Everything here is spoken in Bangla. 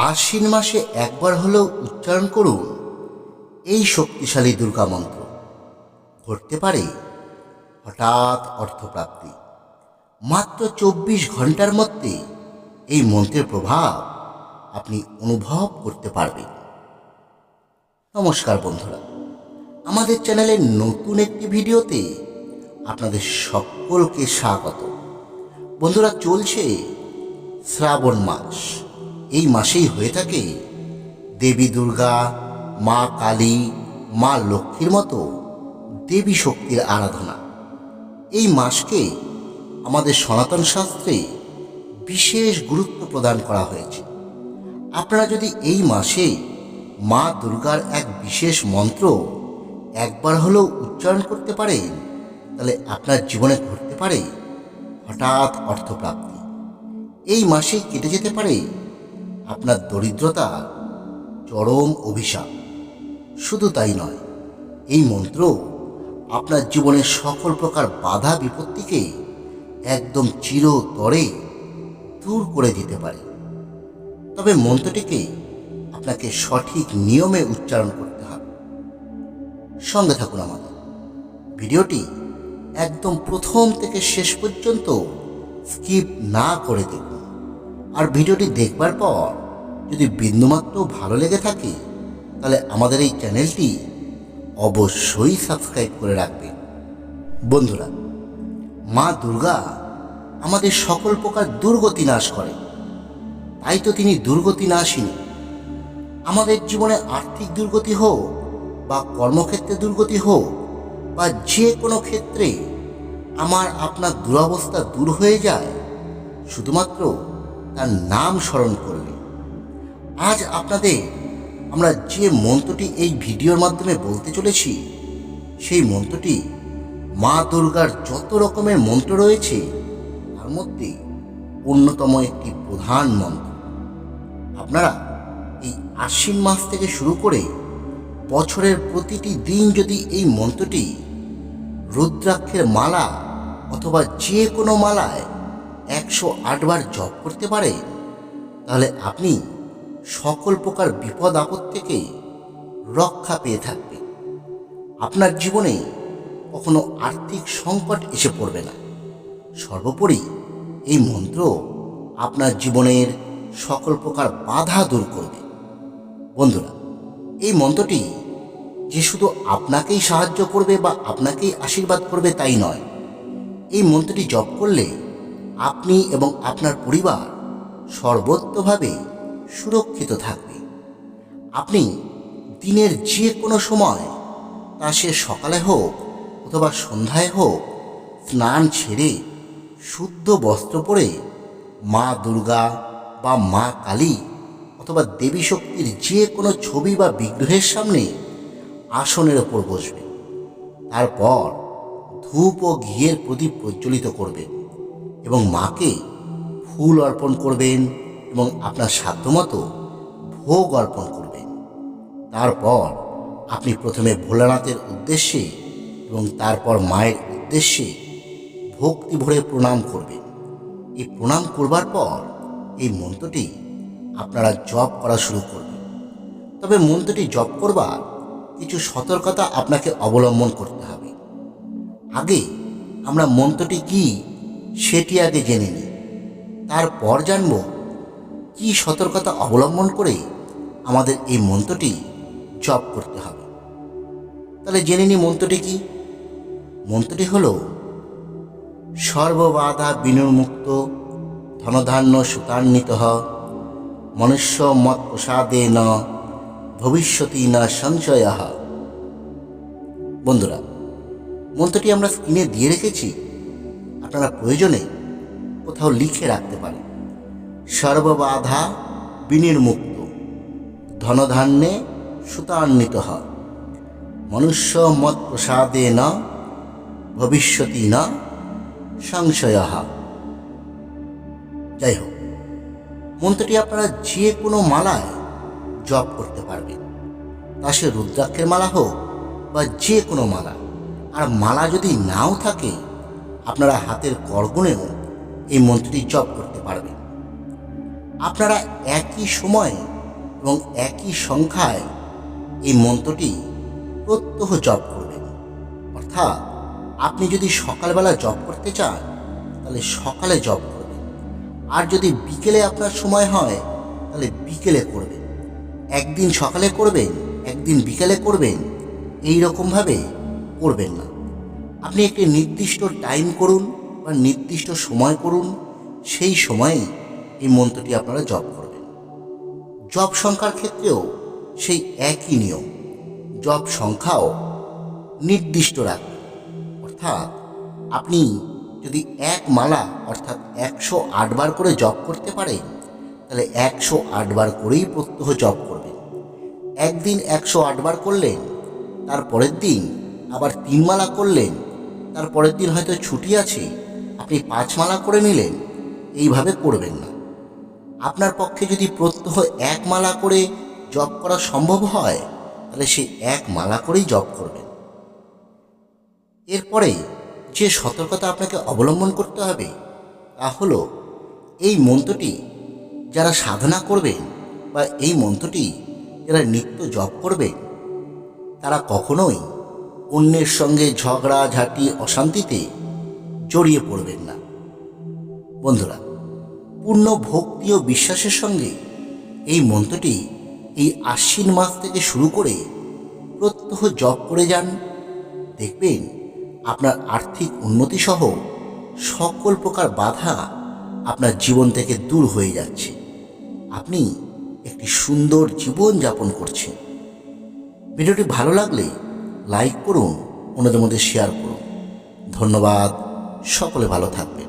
আশ্বিন মাসে একবার হলেও উচ্চারণ করুন। এই শক্তিশালী দুর্গা মন্ত্র। ঘটতে পারে। হঠাৎ অর্থপ্রাপ্তি। মাত্র চব্বিশ ঘণ্টার মধ্যে এই মন্ত্রের প্রভাব আপনি অনুভব করতে পারবেন। নমস্কার বন্ধুরা। আমাদের চ্যানেলের নতুন একটি ভিডিওতে আপনাদের সকলকে স্বাগত। বন্ধুরা, চলছে শ্রাবণ মাস। এই মাসেই হয়ে থাকে দেবী দুর্গা, মা কালী, মা লক্ষ্মীর মতো দেবী শক্তির আরাধনা। এই মাসকে আমাদের সনাতন শাস্ত্রে বিশেষ গুরুত্ব প্রদান করা হয়েছে। আপনারা যদি এই মাসে মা দুর্গার এক বিশেষ মন্ত্র একবার হলেও উচ্চারণ করতে পারেন, তাহলে আপনার জীবনে ঘটতে পারে হঠাৎ অর্থপ্রাপ্তি। এই মাসে কেটে যেতে পারে আপনার দরিদ্রতা চরম অভিশাপ। শুধু তাই নয়, এই মন্ত্র আপনার জীবনের সকল প্রকার বাধা বিপত্তিকে একদম চিরতরে দূর করে দিতে পারে। তবে মন্ত্রটিকে আপনাকে সঠিক নিয়মে উচ্চারণ করতে হবে। সঙ্গে থাকুন আমাদের। ভিডিওটি একদম প্রথম থেকে শেষ পর্যন্ত স্কিপ না করে দেখুন। আর ভিডিওটি দেখবার পর যদি বিন্দুমাত্র ভালো লেগে থাকে, তাহলে আমাদের এই চ্যানেলটি অবশ্যই সাবস্ক্রাইব করে রাখবেন বন্ধুরা, মা দুর্গা আমাদের সকল প্রকার দুর্গতি নাশ করে। তাই তো তিনি দুর্গতি নাশিনী আমাদের জীবনে আর্থিক দুর্গতি হোক, বা কর্মক্ষেত্রে দুর্গতি হোক, বা যে কোনো ক্ষেত্রে আমার আপনার দুরবস্থা দূর হয়ে যায়, শুধুমাত্র তার নাম স্মরণ করলে। আজ আপনাদের আমরা যে মন্ত্রটি এই ভিডিওর মাধ্যমে বলতে চলেছি, সেই মন্ত্রটি মা দুর্গার যত রকমের মন্ত্র রয়েছে, তার মধ্যে অন্যতম একটি প্রধান মন্ত্র। আপনারা এই আশ্বিন মাস থেকে শুরু করে বছরের প্রতিটি দিন যদি এই মন্ত্রটি রুদ্রাক্ষের মালা অথবা যে কোনো মালায় একশো আটবার জপ করতে পারে, তাহলে আপনি সকল প্রকার বিপদ আপদ থেকে রক্ষা পেয়ে থাকবে। আপনার জীবনে কখনো আর্থিক সংকট এসে পড়বে না। সর্বোপরি এই মন্ত্র আপনার জীবনের সকল প্রকার বাধা দূর করবে। বন্ধুরা, এই মন্ত্রটি যে শুধু আপনাকেই সাহায্য করবে বা আপনাকেই আশীর্বাদ করবে তাই নয়। এই মন্ত্রটি জপ করলে আপনি এবং আপনার পরিবার সর্বত্রভাবে সুরক্ষিত থাকবে। আপনি দিনের যে কোনো সময় তা সে সকালে হোক অথবা সন্ধ্যায় হোক স্নান ছেড়ে শুদ্ধ বস্ত্র পরে মা দুর্গা বা মা কালী অথবা দেবী শক্তির যে কোনো ছবি বা বিগ্রহের সামনে আসনের ওপর বসবে। তারপর ধূপ ও ঘিয়ের প্রদীপ প্রজ্বলিত করবেন এবং মাকে ফুল অর্পণ করবেন এবং আপনার সাধ্যমতো ভোগ অর্পণ করবেন। তারপর আপনি প্রথমে ভোলানাথের উদ্দেশ্যে এবং তারপর মায়ের উদ্দেশ্যে ভক্তি ভরে প্রণাম করবেন। এই প্রণাম করবার পর এই মন্ত্রটি আপনারা জপ করা শুরু করবেন। তবে মন্ত্রটি জপ করবার কিছু সতর্কতা আপনাকে অবলম্বন করতে হবে। আগে আমরা মন্ত্রটি কি সেটি আগে জেনে নিই। তারপর জানব কি সতর্কতা অবলম্বন করে আমাদের এই মন্ত্রটি জপ করতে হবে? তাহলে জেনে নিই মন্ত্রটি কি? মন্ত্রটি হলো, সর্ববাধা বিনুর্মুক্ত ধনধান্য সুতান্বিত মনুষ্য মত প্রসাদে ন ভবিষ্যতি না সঞ্চয়। বন্ধুরা, মন্ত্রটি আমরা স্ক্রিনে দিয়ে রেখেছি। আপনারা প্রয়োজনে কোথাও লিখে রাখতে পারেন। সর্ববাধা বিনির্মুক্ত। ধনধান্যে সুতান্বিত মনুষ্য মত প্রসাদে ন, ভবিষ্যতি না, সংশয় যাই হোক মন্ত্রটি আপনারা যে কোনো মালায় জপ করতে পারবেন। তা সে রুদ্রাক্ষের মালা হোক বা যে কোনো মালা। আর মালা যদি নাও থাকে, আপনারা হাতের করগুণেও এই মন্ত্রটি জপ করতে পারবেন। আপনারা একই সময় এবং একই সংখ্যায় এই মন্ত্রটি প্রত্যহ জপ করবেন। অর্থাৎ আপনি যদি সকালবেলা জপ করতে চান, তাহলে সকালে জপ করবেন। আর যদি বিকেলে আপনার সময় হয়, তাহলে বিকেলে করবেন। একদিন সকালে করবেন, একদিন বিকেলে করবেন, এই রকমভাবে করবেন না। আপনি একটি নির্দিষ্ট টাইম করুন বা নির্দিষ্ট সময় করুন, সেই সময়ে এই মন্ত্রটি আপনারা জপ করবেন। জপ সংখ্যার ক্ষেত্রেও সেই একই নিয়ম। জপ সংখ্যাও নির্দিষ্ট রাখবেন অর্থাৎ আপনি যদি এক মালা, অর্থাৎ একশো আটবার করে জপ করতে পারেন, তাহলে একশো আটবার করেই প্রত্যহ জপ করবেন। একদিন একশো আটবার করলেন, তার পরের দিন আবার তিন মালা করলেন, তার পরের দিন হয়তো ছুটি আছে, আপনি পাঁচ মালা করে নিলেন, এইভাবে করবেন না। আপনার পক্ষে যদি প্রত্যহ এক মালা করে জপ করা সম্ভব হয়, তাহলে সেই এক মালা করেই জপ করবেন। এরপরে যে সতর্কতা আপনাকে অবলম্বন করতে হবে, তা হলো এই মন্ত্রটি যারা সাধনা করবেন বা এই মন্ত্রটি যারা নিত্য জপ করবেন, তারা কখনোই অন্যের সঙ্গে ঝগড়া, ঝাঁটি, অশান্তিতে জড়িয়ে পড়বেন না। বন্ধুরা পূর্ণ ভক্তি ও বিশ্বাসের সঙ্গে এই মন্ত্রটি এই আশ্বিন মাস থেকে শুরু করে প্রত্যহ জপ করে যান। দেখবেন আপনার আর্থিক উন্নতি সহ সকল প্রকার বাধা আপনার জীবন থেকে দূর হয়ে যাচ্ছে। আপনি একটি সুন্দর জীবন যাপন করছেন। ভিডিওটি ভালো লাগলে লাইক করুন, অন্যদের মধ্যে শেয়ার করুন। ধন্যবাদ, সকলে ভালো থাকবেন।